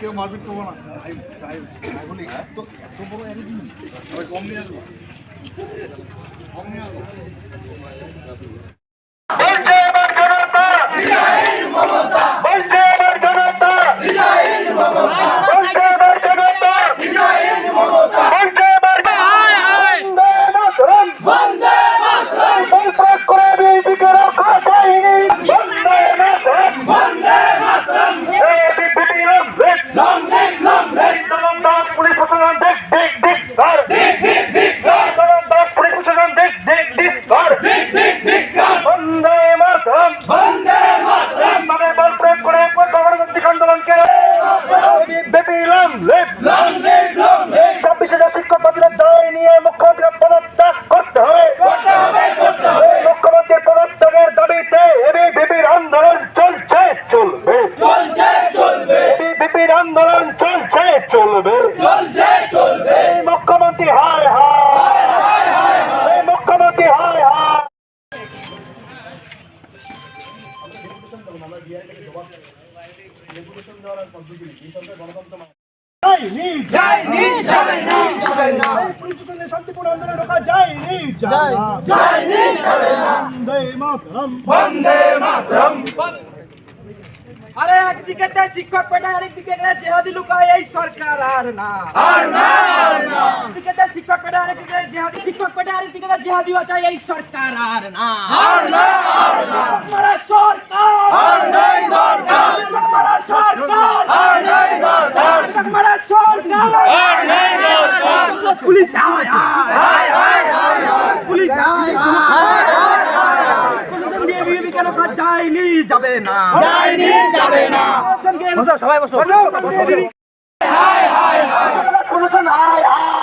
কেউ মারপিট করব না। এত এত বড় কম নিয়ে আসব। কম নিয়ে আসব। বলছে যায়নি যায়নি যাবে না যাবে না পরিস্থিতিতে শান্তিপূর্ণ আন্দোলন রোখা যায়নি যায়নি যাবে না বন্দে মাতরম বন্দে মাতরম আরে একদিকে শিক্ষক পেটা আরেকদিকে জেহাদি লুকায় এই সরকার আর না একদিকে শিক্ষক পেটা আরেকদিকে জেহাদি শিক্ষক পেটা আরেকদিকে জেহাদি বাঁচায় এই সরকার আর না সরকার সরকার দরকার আমরা সরকার পুলিশ আয় আয় পুলিশ আয় যায়নি? যাবে না। যায়নি যাবে না। বসো সবাই বসো। প্রশাসন আয় আয়।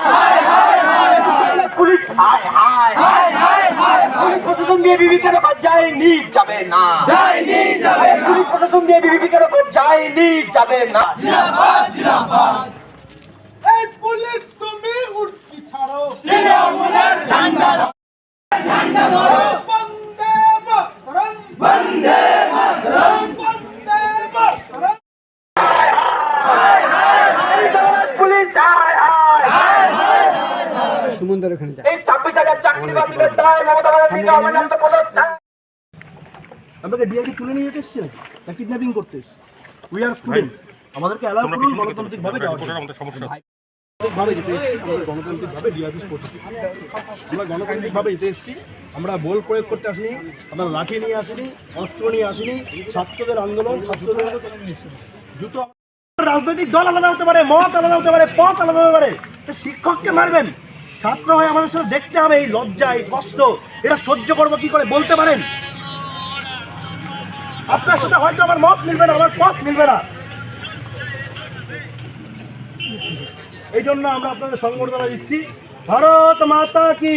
পুলিশ আয় আয় হায় হায় হায় পুলিশ প্রশাসন দিয়ে বিবি কেন কাজ যায়নি যাবে না। যায়নি যাবে না। পুলিশ প্রশাসন দিয়ে বিবি কেন কাজ যায়নি যাবে না। জিন্দাবাদ জিন্দাবাদ। এই পুলিশ তুমি উড়কি ছাড়ো। তৃণমূলের ঝান্ডা ধরো, ঝান্ডা ধরো। বন্দে মাতরম। বন্দে মাতরম। বন্দে মাতরম। পুলিশ আয় আয়। এই ছাব্বিশ হাজার চাকরি বাতিলের দায় মমতা আমাকে ডিআইডি তুলে নিয়ে যেতে এসছি? নাকি না কিডন্যাপিং করতে এসছি? উই আর স্টুডেন্টস আমাদেরকে অ্যালাউ করুন গণতান্ত্রিকভাবে যাওয়ার। গণতান্ত্রিকভাবে যেতে এসেছি আমরা গণতান্ত্রিকভাবে ডিআইপিস করছি। আমরা গণতান্ত্রিকভাবে যেতে এসেছি। আমরা বল প্রয়োগ করতে আসিনি আমরা লাঠি নিয়ে আসিনি অস্ত্র নিয়ে আসিনি ছাত্রদের আন্দোলন ছাত্রদের জুতো রাজনৈতিক দল আলাদা হতে পারে মত আলাদা হতে পারে পথ আলাদা হতে পারে। শিক্ষককে মারবেন। ছাত্র হয়ে আমাদের সাথে দেখতে হবে এই লজ্জা এই কষ্ট। এটা সহ্য করব কি করে বলতে পারেন? আপনার সাথে হয়তো আমার মত মিলবে না আমার পথ মিলবে না। এই জন্য আমরা আপনাদের সংবর্ধনা দিচ্ছি। ভারত মাতা কি?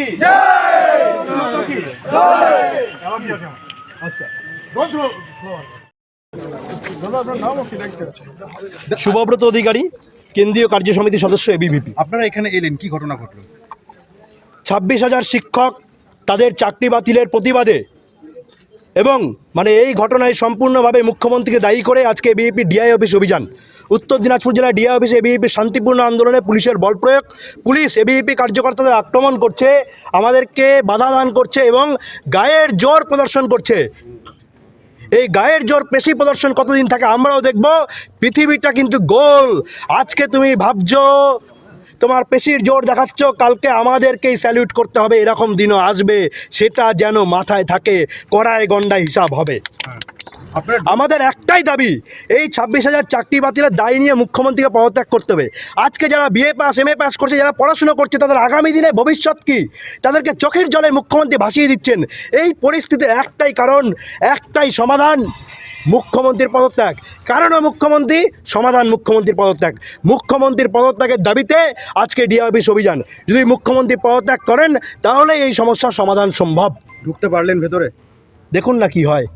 আচ্ছা শুভব্রত অধিকারী কেন্দ্রীয় কার্য সমিতির সদস্য এবিভিপি আপনারা এখানে এলেন কি ঘটনা ঘটলো? ছাব্বিশ হাজার শিক্ষক তাদের চাকরি বাতিলের প্রতিবাদে। এবং মানে এই ঘটনায় সম্পূর্ণভাবে মুখ্যমন্ত্রীকে দায়ী করে আজকে বিএপি ডিআই অফিস অভিযান। উত্তর দিনাজপুর জেলার ডিআই অফিসে এবিএপির শান্তিপূর্ণ আন্দোলনে পুলিশের বল প্রয়োগ। পুলিশ এবিএপি কার্যকর্তাদের আক্রমণ করছে, আমাদেরকে বাধা দান করছে এবং গায়ের জোর প্রদর্শন করছে। এই গায়ের জোর পেশি প্রদর্শন কতদিন থাকে আমরাও দেখব। পৃথিবীটা কিন্তু গোল। আজকে তুমি ভাবছ তোমার পেশির জোর দেখাচ্ছ কালকে আমাদেরকেই স্যালিউট করতে হবে এরকম দিনও আসবে সেটা যেন মাথায় থাকে কড়ায় গন্ডা হিসাব হবে। আপনার আমাদের একটাই দাবি এই ছাব্বিশ হাজার চাকরি বাতিলের দায় নিয়ে মুখ্যমন্ত্রীকে পদত্যাগ করতে হবে। আজকে যারা BA pass M A pass করছে যারা পড়াশুনো করছে তাদের আগামী দিনে ভবিষ্যৎ কি? তাদেরকে চোখের জলে মুখ্যমন্ত্রী ভাসিয়ে দিচ্ছেন। এই পরিস্থিতির একটাই কারণ একটাই সমাধান মুখ্যমন্ত্রীর পদত্যাগ। কারণও মুখ্যমন্ত্রী? সমাধান মুখ্যমন্ত্রীর পদত্যাগ। মুখ্যমন্ত্রীর পদত্যাগের দাবিতে আজকে ডিআ অফিস অভিযান। যদি মুখ্যমন্ত্রী পদত্যাগ করেন তাহলে এই সমস্যার সমাধান সম্ভব। ঢুকতে পারলেন ভেতরে। দেখুন না কি হয়।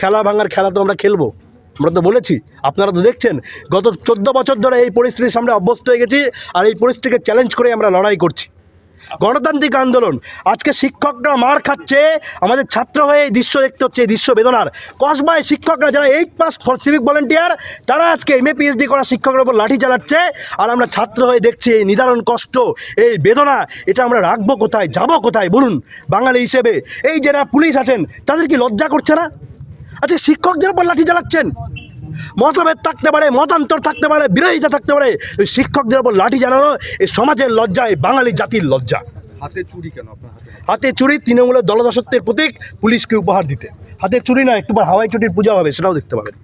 খেলা ভাঙার খেলা তো আমরা খেলব। আমরা তো বলেছি আপনারা তো দেখছেন গত চোদ্দ বছর ধরে এই পরিস্থিতির সামনে অভ্যস্ত হয়ে গেছি আর এই পরিস্থিতিকে চ্যালেঞ্জ করে আমরা লড়াই করছি। গণতান্ত্রিক আন্দোলন। আজকে শিক্ষকরা মার খাচ্ছে, আমাদের ছাত্র হয়ে এই দৃশ্য দেখতে হচ্ছে, এই দৃশ্য বেদনার। কসবায় শিক্ষকরা যারা eight pass for civic volunteer তারা আজকে এম এ পিএইচডি করা শিক্ষকের উপর লাঠি চালাচ্ছে, আর আমরা ছাত্র হয়ে দেখছি এই নিদারুণ কষ্ট, এই বেদনা, এটা আমরা রাখব কোথায়, যাব কোথায়? বলুন, বাঙালি হিসেবে। এই যারা পুলিশ আছেন, তাদের কি লজ্জা করছে না? আচ্ছা শিক্ষকদের উপর লাঠি চালাচ্ছেন? মতভেদ থাকতে পারে মতান্তর থাকতে পারে বিরোধিতা থাকতে পারে ওই শিক্ষকদের ওপর লাঠি জানানো এই সমাজের লজ্জা এই বাঙালি জাতির লজ্জা। হাতে চুরি কেন আপনার হাতে? হাতে চুরি তৃণমূলের দলদাসত্বের প্রতীক পুলিশকে উপহার দিতে। হাতে চুরি না একটু হাওয়াই চুরির পূজা হবে সেটাও দেখতে পাবেন।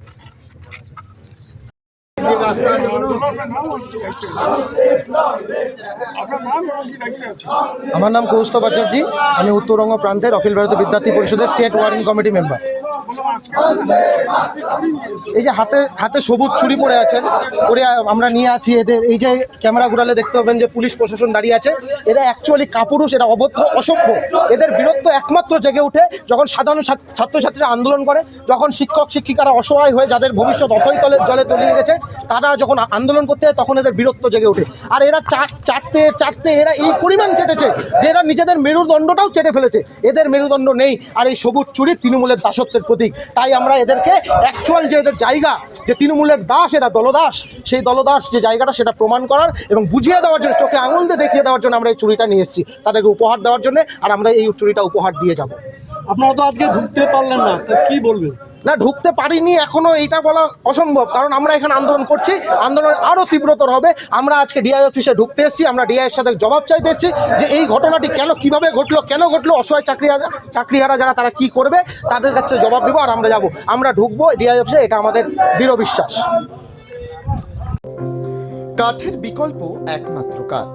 আমার নাম কৌস্তব আচার্য আমি উত্তরবঙ্গ প্রান্তের অখিল ভারতীয় বিদ্যার্থী পরিষদের স্টেট ওয়ারিং কমিটি মেম্বার এই যে হাতে হাতে সবুজ ছুরি পড়ে আছেন, পরে আমরা নিয়ে আছি এদের। এই যে ক্যামেরা ঘুরালে দেখতে পাবেন যে পুলিশ প্রশাসন দাঁড়িয়ে আছে। এরা অ্যাকচুয়ালি কাপুরুষ, এরা অভদ্র, অসভ্য। এদের বীরত্ব একমাত্র জেগে ওঠে যখন সাধারণ ছাত্রছাত্রীরা আন্দোলন করে, যখন শিক্ষক, শিক্ষিকারা অসহায় হয়ে যাদের ভবিষ্যৎ অথই তলে জলে তলিয়ে গেছে, তারা যখন আন্দোলন করতে হয় তখন এদের বীরত্ব জেগে ওঠে। আর এরা চাটতে চাটতে এরা এই পরিমাণ চেটেছে যে এরা নিজেদের মেরুদণ্ডটাও চেটে ফেলেছে। এদের মেরুদণ্ড নেই। আর এই সবুজ চুরি তৃণমূলের দাসত্বের প্রতীক। তাই আমরা এদেরকে অ্যাকচুয়াল যে এদের জায়গা, যে তৃণমূলের দাস এরা, দলদাস, সেই দলদাস যে জায়গাটা সেটা প্রমাণ করার এবং বুঝিয়ে দেওয়ার জন্য, চোখে আঙুল দিয়ে দেখিয়ে দেওয়ার জন্য আমরা এই চুরিটা নিয়ে এসেছি। তাদেরকে উপহার দেওয়ার জন্য আর আমরা এই চুরিটা উপহার দিয়ে যাব। আপনারা তো আজকে ঢুকতে পারলেন না, তো কি বলবেন? না, ঢুকতে পারিনি, এখনও এইটা বলা অসম্ভব। কারণ আমরা এখানে আন্দোলন করছি, আন্দোলন আরও তীব্রতর হবে। আমরা আজকে ডিআই অফিসে ঢুকতে এসেছি, আমরা ডিআইয়ের সাথে জবাব চাইতে এসেছি যে এই ঘটনাটি কেন, কীভাবে ঘটলো, কেন ঘটলো, অসহায় চাকরি চাকরিহারা যারা, তারা কি করবে, তাদের কাছে জবাব দেবো আর আমরা যাব। আমরা ঢুকবো ডিআই অফিসে এটা আমাদের দৃঢ় বিশ্বাস। কাঠের বিকল্প একমাত্র কাঠ।